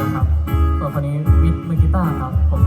นะครับ ส่วนคนนี้วิทย์มือกีตาร์ครับผม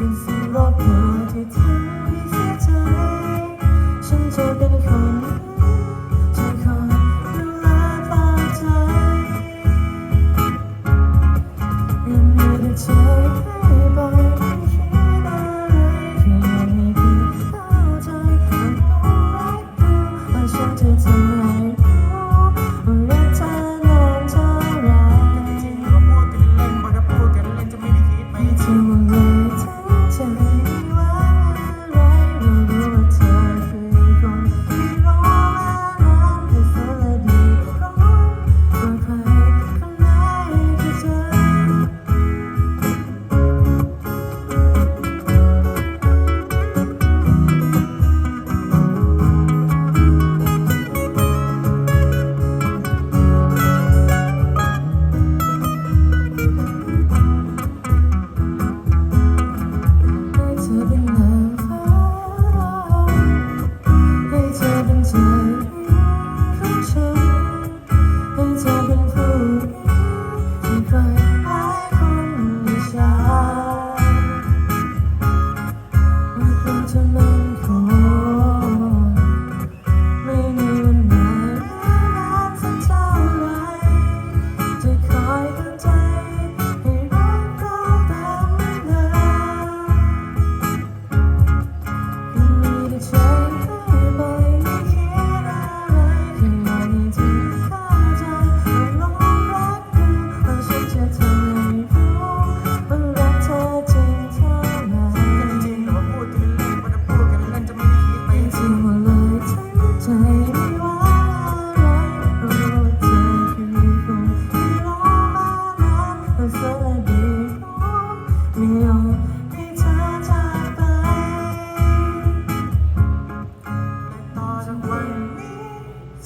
เป็นสิ่งรอบตัวที่ทำให้เสียใจ ฉันจะเป็นคนที่คอยดูแลปลอบใจยังมีแต่ใจให้ไปไม่คิดอะไรแค่อยากให้คุณเข้าใจและรู้และดูว่าฉันจะทำ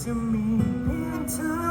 to me into